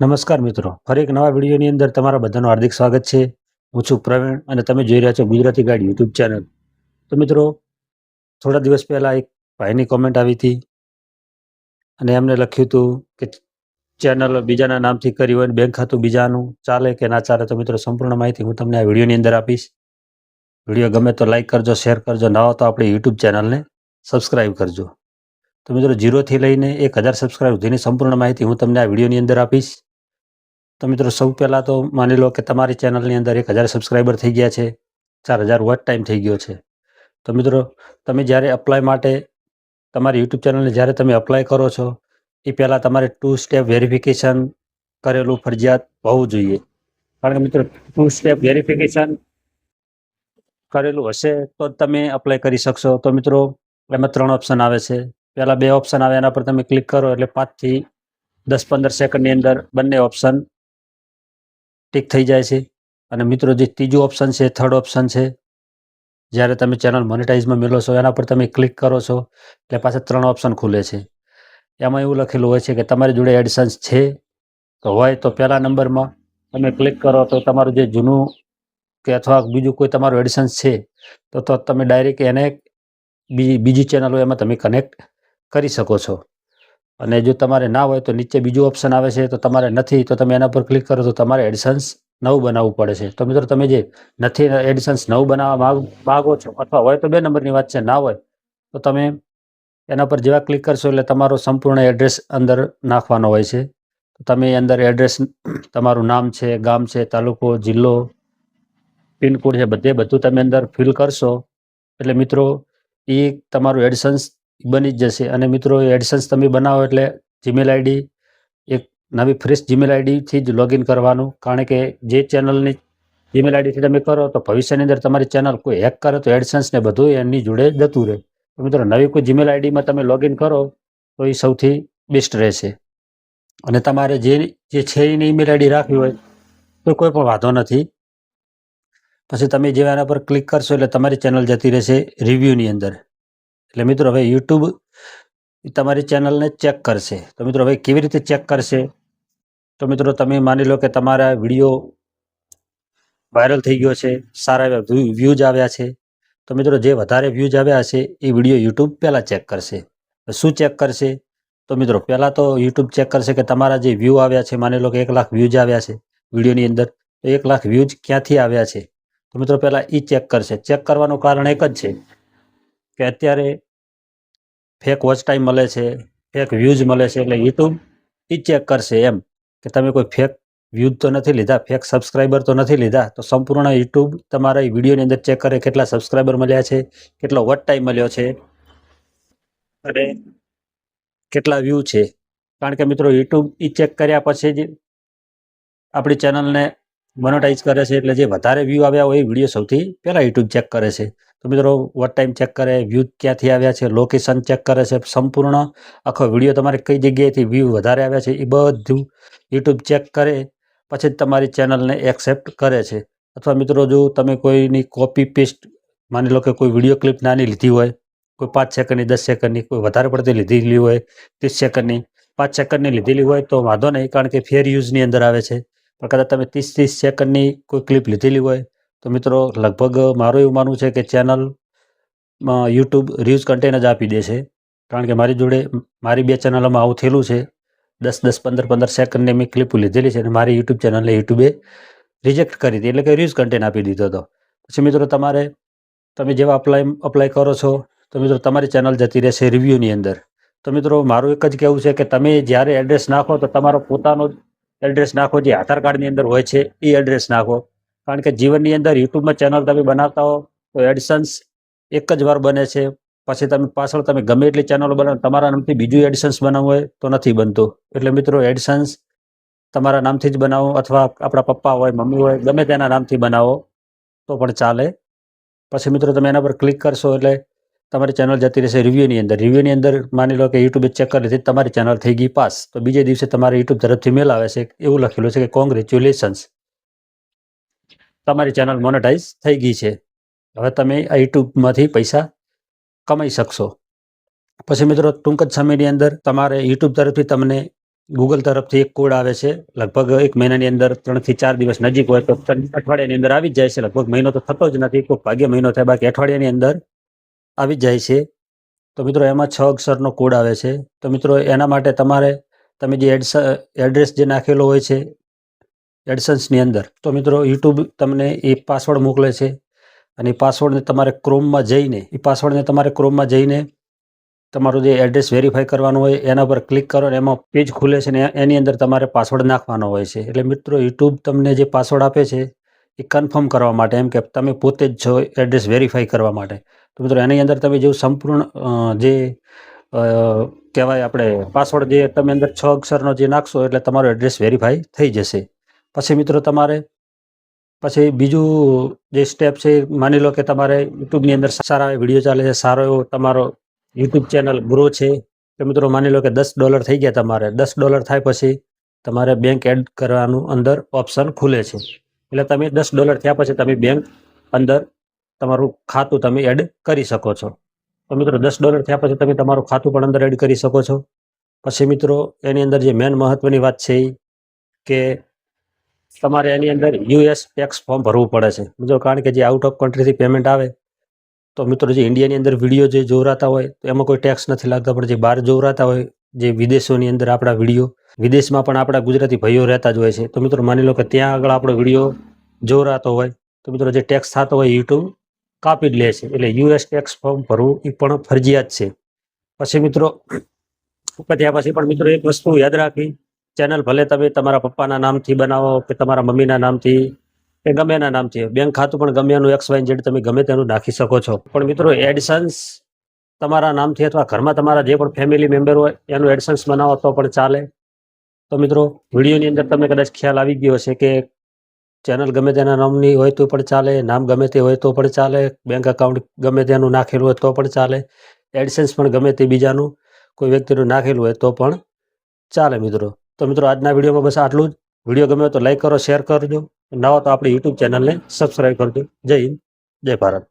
નમસ્કાર મિત્રો. ફરી એક નવા વિડીયોની અંદર તમારા બધાનું હાર્દિક સ્વાગત છે. હું છું પ્રવીણ અને તમે જોઈ રહ્યા છો ગુજરાતી ગાઈડ યુટ્યુબ ચેનલ. તો મિત્રો, થોડા દિવસ પહેલાં એક ભાઈની કોમેન્ટ આવી હતી અને એમને લખ્યું હતું કે ચેનલ બીજાના નામથી કરી હોય બેંક ખાતું બીજાનું ચાલે કે ના ચાલે તો મિત્રો સંપૂર્ણ માહિતી હું તમને આ વિડીયોની અંદર આપીશ. વીડિયો ગમે તો લાઇક કરજો શેર કરજો. ના તો આપણી યુટ્યુબ ચેનલને સબસ્ક્રાઈબ કરજો. તો મિત્રો જીરોથી લઈને એક હજાર સબસ્ક્રાઈબ સુધીની સંપૂર્ણ માહિતી હું તમને આ વિડીયોની અંદર આપીશ. તો મિત્રો, સૌ પહેલાં તો માની લો કે તમારી ચેનલની અંદર એક હજાર સબસ્ક્રાઈબર થઈ ગયા છે, ચાર હજાર વોચ ટાઈમ થઈ ગયો છે. તો મિત્રો, તમે જ્યારે અપ્લાય માટે તમારી યુટ્યુબ ચેનલને જ્યારે તમે અપ્લાય કરો છો, એ પહેલાં તમારે ટુ સ્ટેપ વેરિફિકેશન કરેલું ફરજિયાત હોવું જોઈએ. કારણ કે મિત્રો ટુ સ્ટેપ વેરિફિકેશન કરેલું હશે તો તમે અપ્લાય કરી શકશો. તો મિત્રો, એમાં ત્રણ ઓપ્શન આવે છે. પહેલાં બે ઓપ્શન આવે, એના પર તમે ક્લિક કરો એટલે પાંચથી દસ પંદર સેકન્ડની અંદર બંને ઓપ્શન ટીક થઈ જાય છે. અને મિત્રો, જે ત્રીજું ઓપ્શન છે થર્ડ ઓપ્શન છે, જ્યારે તમે ચેનલ મોનેટાઇઝમાં મેળવો છો, એના પર તમે ક્લિક કરો છો, એટલે પાછા ત્રણ ઓપ્શન ખુલે છે. એમાં એવું લખેલું હોય છે કે તમારી જોડે એડિશન્સ છે, તો હોય તો પહેલા નંબરમાં તમે ક્લિક કરો તો તમારું જે જૂનું કે અથવા બીજું કોઈ તમારું એડિશન્સ છે, તો તમે ડાયરેક્ટ એને બીજી બીજી ચેનલો એમાં તમે કનેક્ટ કરી શકો છો. અને જો તમારે ના હોય તો નીચે બીજું ઓપ્શન આવે છે, તો તમારે નથી, તો તમે એના પર ક્લિક કરો તો તમારે એડિશન્સ નવું બનાવવું પડે છે. તો મિત્રો તમે જે નથી એડિશન્સ નવું બનાવવા માંગ, માગો છો અથવા હોય તો બે નંબરની વાત છે, ના હોય તો તમે એના પર જેવા ક્લિક કરશો એટલે તમારો સંપૂર્ણ એડ્રેસ અંદર નાખવાનો હોય છે. તો તમે અંદર એડ્રેસ તમારું નામ છે, ગામ છે, તાલુકો, જિલ્લો, પિનકોડ છે, બધે બધું તમે અંદર ફિલ કરશો. એટલે મિત્રો એ તમારું એડસન્સ બની જ જશે. અને મિત્રો એડસન્સ તમે બનાવો એટલે જીમેલ આઈડી એક નવી ફ્રેશ જીમેલ આઈડીથી જ લોગિન કરવાનું. કારણ કે જે ચેનલની જીમેલ આઈડીથી તમે કરો તો ભવિષ્યની અંદર તમારી ચેનલ કોઈ હેક કરે તો એડસન્સ ને બધું એની જોડે જતું રહે. તો મિત્રો, નવી કોઈ જીમેલ આઈડીમાં તમે લોગિન કરો તો એ સૌથી બેસ્ટ રહેશે. અને તમારે જે જે છે એની ઈમેલ આઈડી રાખવી હોય તો કોઈ પણ વાંધો નથી. પછી તમે જેવા એના પર ક્લિક કરશો એટલે તમારી ચેનલ જતી રહેશે રિવ્યૂની અંદર. એટલે મિત્રો હવે યુટ્યુબ તમારી ચેનલને ચેક કરશે. તો મિત્રો હવે કેવી રીતે ચેક કરશે? તો મિત્રો તમે માની લો કે તમારા વીડિયો વાયરલ થઈ ગયો છે, સારા એવા વ્યૂઝ આવ્યા છે. તો મિત્રો જે વધારે વ્યૂઝ આવ્યા હશે, એ વીડિયો યુટ્યુબ પહેલાં ચેક કરશે. શું ચેક કરશે? તો મિત્રો પહેલાં તો યુટ્યુબ ચેક કરશે કે તમારા જે વ્યૂ આવ્યા છે, માની લો કે એક લાખ વ્યૂઝ આવ્યા છે વિડીયોની અંદર, તો એક લાખ વ્યૂઝ ક્યાંથી આવ્યા છે? તો મિત્રો પહેલાં એ ચેક કરશે. ચેક કરવાનું કારણ એક જ છે. કે અત્યારે ફેક વોચ ટાઈમ મળે છે ફેક વ્યૂઝ મળે છે એટલે યુટ્યુબ એ ચેક કરશે એમ કે તમે કોઈ ફેક વ્યૂઝ તો નથી લીધા ફેક સબસ્ક્રાઈબર તો નથી લીધા, તો સંપૂર્ણ યુટ્યુબ તમારા એ વિડીયોની અંદર ચેક કરે કેટલા સબસ્ક્રાઈબર મળ્યા છે, કેટલો વોચ ટાઈમ મળ્યો છે અને કેટલા વ્યૂ છે. કારણ કે મિત્રો યુટ્યુબ એ ચેક કર્યા પછી જ આપણી ચેનલને મોનોટાઈઝ કરે છે એટલે જે વધારે વ્યૂ આવ્યા હોય એ વીડિયો સૌથી પહેલાં યુટ્યુબ ચેક કરે છે. તો મિત્રો વોટ ટાઈમ ચેક કરે વ્યૂ ક્યાંથી આવ્યા છે લોકેશન ચેક કરે છે, સંપૂર્ણ આખો વીડિયો તમારે કઈ જગ્યાએથી વ્યૂ વધારે આવ્યા છે એ બધું યુટ્યુબ ચેક કરે, પછી જ તમારી ચેનલને એક્સેપ્ટ કરે છે. અથવા મિત્રો, જો તમે કોઈની કોપી પેસ્ટ માની લો કે કોઈ વીડિયો ક્લિપ નાની લીધી હોય, કોઈ પાંચ સેકન્ડની દસ સેકન્ડની કોઈ વધારે પડતી લીધેલી હોય, ત્રીસ સેકન્ડની પાંચ સેકન્ડની લીધેલી હોય, તો વાંધો નહીં, કારણ કે ફેર યુઝની અંદર આવે છે. પણ કદાચ તમે ત્રીસ ત્રીસ સેકન્ડની કોઈ ક્લિપ લીધેલી હોય તો મિત્રો, લગભગ મારું એવું માનવું છે કે ચેનલ યુટ્યુબ રિવ્યુઝ કન્ટેન જ આપી દે છે. કારણ કે મારી જોડે મારી બે ચેનલોમાં આવું થયેલું છે. દસ દસ, પંદર પંદર સેકન્ડની મેં ક્લિપ લીધેલી છે અને મારી યુટ્યુબ ચેનલને યુટ્યુબે રિજેક્ટ કરી હતી. એટલે કે રિવ્યુઝ કન્ટેન આપી દીધો હતો. પછી મિત્રો, તમારે, તમે જેવા અપ્લાય અપ્લાય કરો છો, તો મિત્રો, તમારી ચેનલ જતી રહેશે રિવ્યૂની અંદર. તો મિત્રો, મારું એક જ કહેવું છે કે તમે જ્યારે એડ્રેસ નાખો, તો તમારો પોતાનો એડ્રેસ નાખો. જે આધાર કાર્ડની અંદર હોય છે, એ એડ્રેસ નાખો. કારણ કે જીવનની અંદર યુટ્યુબમાં ચેનલ તમે બનાવતા હો, તો એડિશન્સ એક જ વાર બને છે. પછી તમે પાછળ તમે ગમે એટલી ચેનલો બનાવો, તમારા નામથી બીજું એડિશન્સ બનાવવું હોય તો નથી બનતું. એટલે મિત્રો એડિશન્સ તમારા નામથી જ બનાવો અથવા આપણા પપ્પા હોય, મમ્મી હોય, ગમે તેના નામથી બનાવો તો પણ ચાલે. પછી મિત્રો, તમે એના પર ક્લિક કરશો એટલે તમારી ચેનલ જતી રહેશે રિવ્યૂની અંદર. રિવ્યૂની અંદર માની લો કે યુટ્યુબે ચેક કરી લીધી, તમારી ચેનલ થઈ ગઈ પાસ. તો બીજે દિવસે તમારે યુટ્યુબ તરફથી મેલ આવે છે, એવું લખેલું છે કે કોંગ્રેચ્યુલેશન્સ તમારી ચેનલ મોનેટાઈઝ થઈ ગઈ છે. હવે તમે આ યુટ્યુબમાંથી પૈસા કમાઈ શકશો. પછી મિત્રો ટૂંક જ સમયની અંદર તમારે યુટ્યુબ તરફથી તમને ગૂગલ તરફથી એક કોડ આવે છે. લગભગ એક મહિનાની અંદર ત્રણથી ચાર દિવસ નજીક હોય તો અઠવાડિયાની અંદર આવી જ જાય છે. લગભગ મહિનો તો થતો જ નથી. કોઈ ભાગ્ય મહિનો થાય, બાકી અઠવાડિયાની અંદર આવી જ જાય છે. તો મિત્રો એમાં છ અક્ષરનો કોડ આવે છે. તો મિત્રો એના માટે તમારે તમે જે એડ્રેસ જે નાખેલો હોય છે એડસન્સની અંદર. તો મિત્રો, યુટ્યુબ તમને એ પાસવર્ડ મોકલે છે અને એ પાસવર્ડને તમારે ક્રોમમાં જઈને, એ પાસવર્ડને તમારે ક્રોમમાં જઈને તમારું જે એડ્રેસ વેરીફાઈ કરવાનું હોય, એના પર ક્લિક કરો અને એમાં પેજ ખુલે છે ને એની અંદર તમારે પાસવર્ડ નાખવાનો હોય છે. એટલે મિત્રો, યુટ્યુબ તમને જે પાસવર્ડ આપે છે, એ કન્ફર્મ કરવા માટે, એમ કે તમે પોતે જ છો એડ્રેસ વેરીફાઈ કરવા માટે. તો મિત્રો, એની અંદર તમે જેવું સંપૂર્ણ જે કહેવાય આપણે પાસવર્ડ જે તમે અંદર છ અક્ષરનો જે નાખશો, એટલે તમારો એડ્રેસ વેરીફાઈ થઈ જશે. પછી મિત્રો તમારે, પછી બીજું જે સ્ટેપ છે, માની લો કે તમારે યુટ્યુબની અંદર સારા વીડિયો ચાલે છે, સારો એવો તમારો યુટ્યુબ ચેનલ ગ્રો છે, તો મિત્રો માની લો કે દસ ડોલર થઈ ગયા તમારે. દસ ડોલર થાય પછી તમારે બેંક એડ કરવાનું અંદર ઓપ્શન ખુલે છે. એટલે તમે દસ ડોલર થયા પછી તમે બેંક અંદર તમારું ખાતું તમે એડ કરી શકો છો. તો મિત્રો દસ ડોલર થયા પછી તમે તમારું ખાતું પણ અંદર એડ કરી શકો છો. પછી મિત્રો એની અંદર જે મેન મહત્વની વાત છે કે તમારે એની અંદર યુએસ ટેક્સ ફોર્મ ભરવું પડે છે. મિત્રો કારણ કે જે આઉટ ઓફ કન્ટ્રીથી પેમેન્ટ આવે, તો મિત્રો જે ઇન્ડિયાની અંદર વીડિયો જે જોરાતા હોય, તો એમાં કોઈ ટેક્સ નથી લાગતો. પણ જે બહાર જોરાતા હોય, જે વિદેશોની અંદર આપણા વીડિયો વિદેશમાં પણ આપણા ગુજરાતી ભાઈઓ રહેતા જ હોય છે. તો મિત્રો માની લો કે ત્યાં આગળ આપણો વીડિયો જોરાતો હોય, તો મિત્રો જે ટેક્સ થતો હોય યુટ્યુબ કાપી જ લે છે. એટલે યુએસ ટેક્સ ફોર્મ ભરવું એ પણ ફરજિયાત છે. પછી મિત્રો ત્યાં પછી પણ મિત્રો એક વસ્તુ યાદ રાખવી ચેનલ ભલે તમે તમારા પપ્પાના નામથી બનાવો કે તમારા મમ્મીના નામથી, કે ગમે એના નામથી, બેંક ખાતું પણ ગમે એનું એક્સ વાય જેડ તમે ગમે તેનું નાખી શકો છો. પણ મિત્રો એડસન્સ તમારા નામથી અથવા ઘરમાં તમારા જે પણ ફેમિલી મેમ્બર હોય, એનું એડસન્સ બનાવો તો પણ ચાલે. તો મિત્રો, વિડીયોની અંદર તમને કદાચ ખ્યાલ આવી ગયો હશે કે ચેનલ ગમે તેના નામની હોય તો પણ ચાલે, નામ ગમે તે હોય તો પણ ચાલે બેંક અકાઉન્ટ ગમે તેનું નાખેલું હોય તો પણ ચાલે એડસન્સ પણ ગમે તે બીજાનું કોઈ વ્યક્તિનું નાખેલું હોય તો પણ ચાલે મિત્રો. તો મિત્રો, આજના વિડીયોમાં બસ આટલું જ. વીડિયો ગમે તો લાઈક કરો શેર કરજો. નવા તો આપણી યુટ્યુબ ચેનલને સબસ્ક્રાઈબ કરજો. જય હિન્દ, જય ભારત.